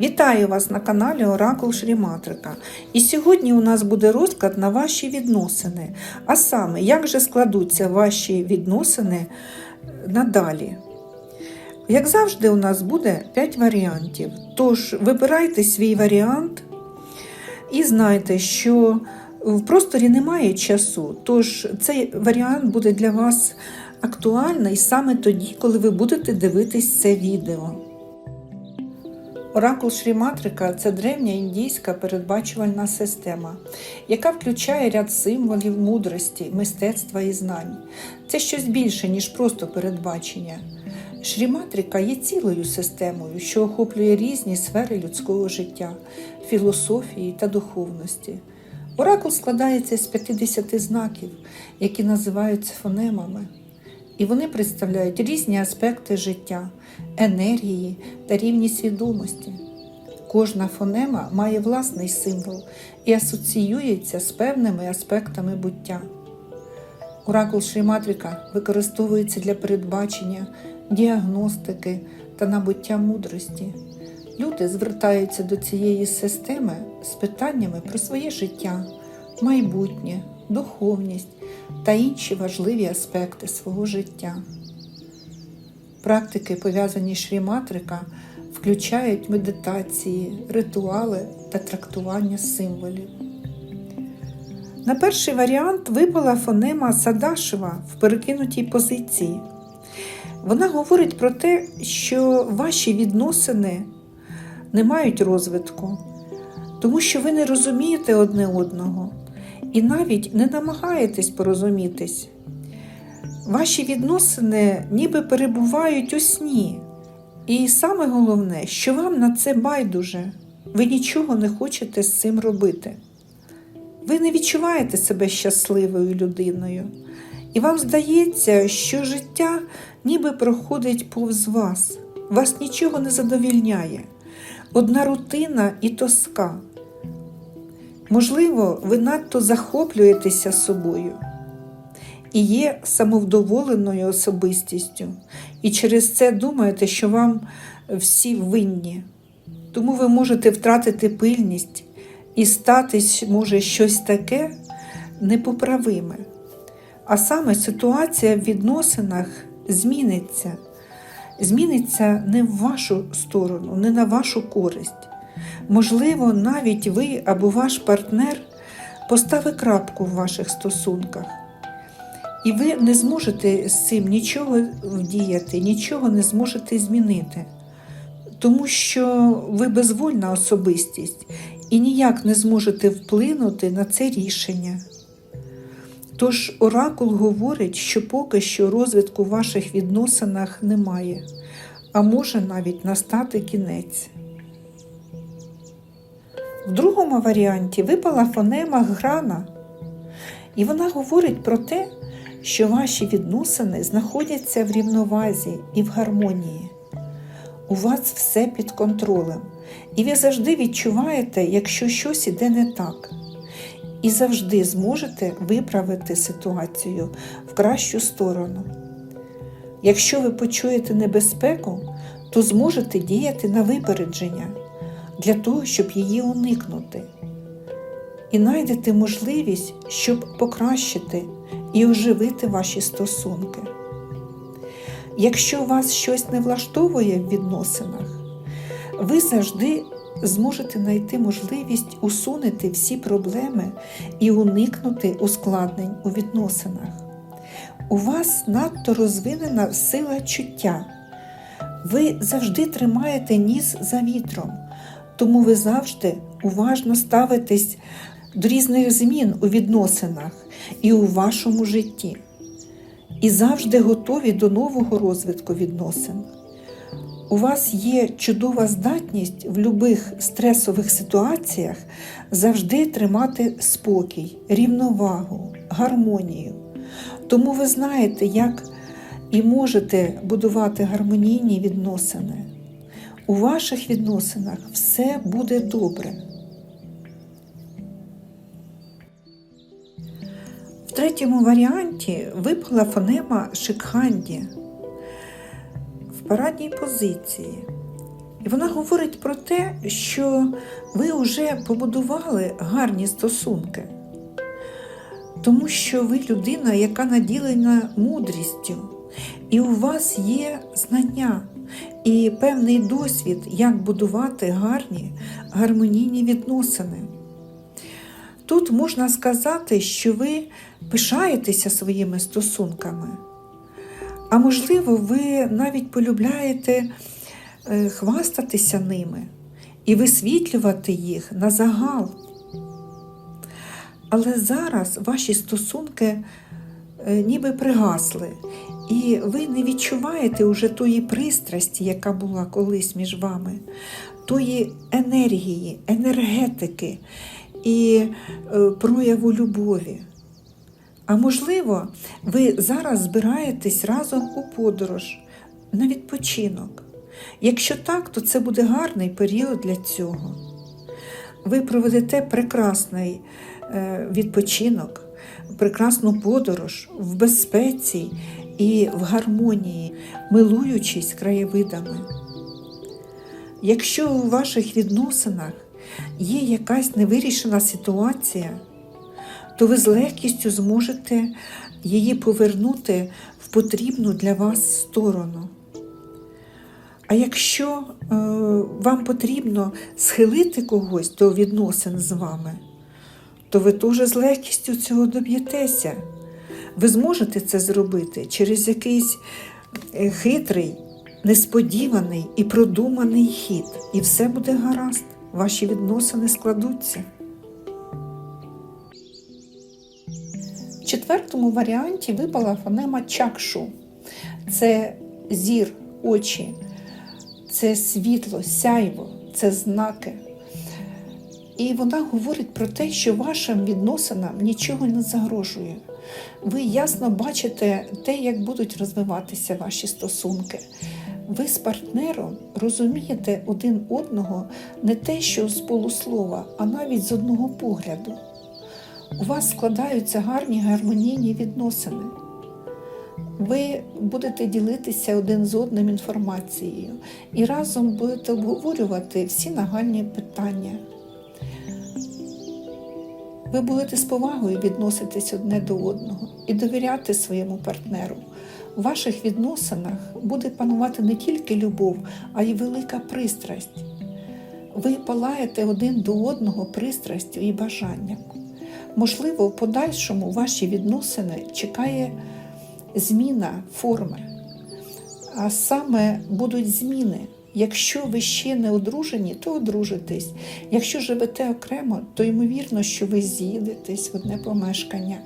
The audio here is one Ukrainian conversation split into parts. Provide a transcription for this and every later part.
Вітаю вас на каналі Оракул Шріматрика. І сьогодні у нас буде розклад на ваші відносини. А саме, як же складуться ваші відносини надалі. Як завжди, у нас буде 5 варіантів. Тож вибирайте свій варіант і знайте, що в просторі немає часу. Тож цей варіант буде для вас актуальний саме тоді, коли ви будете дивитись це відео. Оракул Шріматрика це древня індійська передбачувальна система, яка включає ряд символів мудрості, мистецтва і знань. Це щось більше, ніж просто передбачення. Шріматрика є цілою системою, що охоплює різні сфери людського життя, філософії та духовності. Оракул складається з 50 знаків, які називаються фонемами і вони представляють різні аспекти життя, енергії та рівні свідомості. Кожна фонема має власний символ і асоціюється з певними аспектами буття. Оракул Шріматрика використовується для передбачення, діагностики та набуття мудрості. Люди звертаються до цієї системи з питаннями про своє життя, майбутнє, духовність та інші важливі аспекти свого життя. Практики, пов'язані з Шріматрика, включають медитації, ритуали та трактування символів. На перший варіант випала фонема Садашева в перекинутій позиції. Вона говорить про те, що ваші відносини не мають розвитку, тому що ви не розумієте одне одного і навіть не намагаєтесь порозумітись. Ваші відносини ніби перебувають у сні. І саме головне, що вам на це байдуже, ви нічого не хочете з цим робити. Ви не відчуваєте себе щасливою людиною, і вам здається, що життя ніби проходить повз вас, вас нічого не задовільняє, одна рутина і тоска. Можливо, ви надто захоплюєтеся собою і є самовдоволеною особистістю, і через це думаєте, що вам всі винні. Тому ви можете втратити пильність і статись може щось таке непоправиме. А саме ситуація в відносинах зміниться. Зміниться не в вашу сторону, не на вашу користь. Можливо, навіть ви або ваш партнер поставить крапку в ваших стосунках, і ви не зможете з цим нічого вдіяти, нічого не зможете змінити, тому що ви безвольна особистість і ніяк не зможете вплинути на це рішення. Тож Оракул говорить, що поки що розвитку в ваших відносинах немає, а може навіть настати кінець. В другому варіанті випала фонема грана, і вона говорить про те, що ваші відносини знаходяться в рівновазі і в гармонії. У вас все під контролем, і ви завжди відчуваєте, якщо щось іде не так, і завжди зможете виправити ситуацію в кращу сторону. Якщо ви почуєте небезпеку, то зможете діяти на випередження для того, щоб її уникнути. І знайдете можливість, щоб покращити і оживити ваші стосунки. Якщо вас щось не влаштовує в відносинах, ви завжди зможете знайти можливість усунути всі проблеми і уникнути ускладнень у відносинах. У вас надто розвинена сила чуття. Ви завжди тримаєте ніс за вітром, тому ви завжди уважно ставитесь до різних змін у відносинах і у вашому житті, і завжди готові до нового розвитку відносин. У вас є чудова здатність в будь-яких стресових ситуаціях завжди тримати спокій, рівновагу, гармонію. Тому ви знаєте, як і можете будувати гармонійні відносини. У ваших відносинах все буде добре. В третьому варіанті випала фонема Шикханді в парадній позиції. І вона говорить про те, що ви вже побудували гарні стосунки, тому що ви людина, яка наділена мудрістю, і у вас є знання і певний досвід, як будувати гарні гармонійні відносини. Тут можна сказати, що ви пишаєтеся своїми стосунками, а можливо, ви навіть полюбляєте е, хвастатися ними і висвітлювати їх на загал. Але зараз ваші стосунки е, ніби пригасли, і ви не відчуваєте уже тої пристрасті, яка була колись між вами, тої енергії, енергетики і е, прояву любові. А можливо, ви зараз збираєтесь разом у подорож на відпочинок. Якщо так, то це буде гарний період для цього. Ви проведете прекрасний е, відпочинок, прекрасну подорож в безпеці і в гармонії, милуючись краєвидами. Якщо у ваших відносинах є якась невирішена ситуація, то ви з легкістю зможете її повернути в потрібну для вас сторону. А якщо е, вам потрібно схилити когось до відносин з вами, то ви теж з легкістю цього доб'єтеся. Ви зможете це зробити через якийсь е, хитрий, несподіваний і продуманий хід. І все буде гаразд, ваші відносини складуться. В четвертому варіанті випала фонема чакшу. Це зір, очі, це світло, сяйво, це знаки. І вона говорить про те, що вашим відносинам нічого не загрожує. Ви ясно бачите те, як будуть розвиватися ваші стосунки. Ви з партнером розумієте один одного не те, що з полуслова, а навіть з одного погляду. У вас складаються гарні гармонійні відносини. Ви будете ділитися один з одним інформацією і разом будете обговорювати всі нагальні питання. Ви будете з повагою відноситись одне до одного і довіряти своєму партнеру. У ваших відносинах буде панувати не тільки любов, а й велика пристрасть. Ви палаєте один до одного пристрастю і бажанням. Можливо, в подальшому ваші відносини чекає зміна форми, а саме будуть зміни. Якщо ви ще не одружені, то одружитесь. Якщо живете окремо, то ймовірно, що ви з'їдетесь в одне помешкання.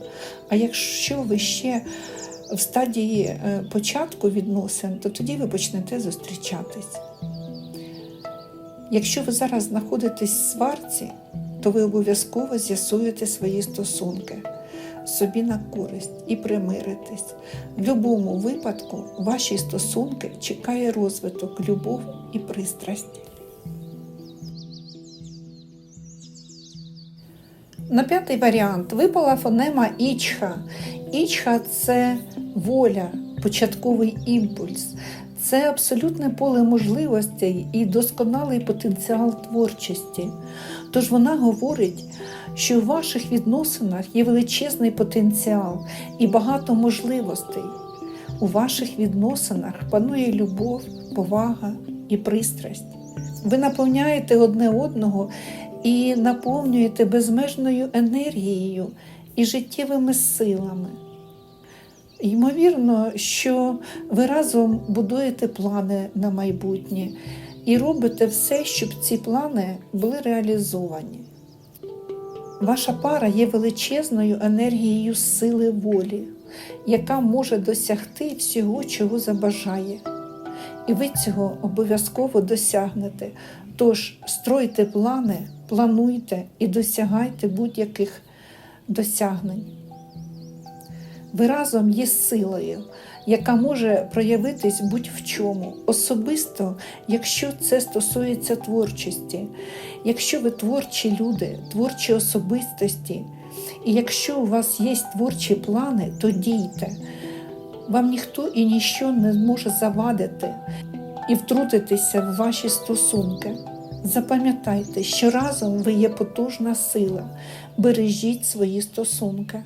А якщо ви ще в стадії е, початку відносин, то тоді ви почнете зустрічатись. Якщо ви зараз знаходитесь в сварці, то ви обов'язково з'ясуєте свої стосунки собі на користь і примиритесь. В будь-якому випадку ваші стосунки чекає розвиток, любов і пристрасті. На п'ятий варіант випала фонема Ічха. Ічха це воля, початковий імпульс, це абсолютне поле можливостей і досконалий потенціал творчості. Тож вона говорить, що в ваших відносинах є величезний потенціал і багато можливостей. У ваших відносинах панує любов, повага і пристрасть. Ви наповняєте одне одного і наповнюєте безмежною енергією і життєвими силами. Ймовірно, що ви разом будуєте плани на майбутнє і робите все, щоб ці плани були реалізовані. Ваша пара є величезною енергією сили волі, яка може досягти всього, чого забажає. І ви цього обов'язково досягнете. Тож стройте плани, плануйте і досягайте будь-яких досягнень. Ви разом є силою, яка може проявитись будь-в чому, особисто, якщо це стосується творчості, якщо ви творчі люди, творчі особистості, і якщо у вас є творчі плани, то дійте. Вам ніхто і ніщо не зможе завадити. і втрутитися в ваші стосунки. Запам'ятайте, що разом ви є потужна сила. Бережіть свої стосунки.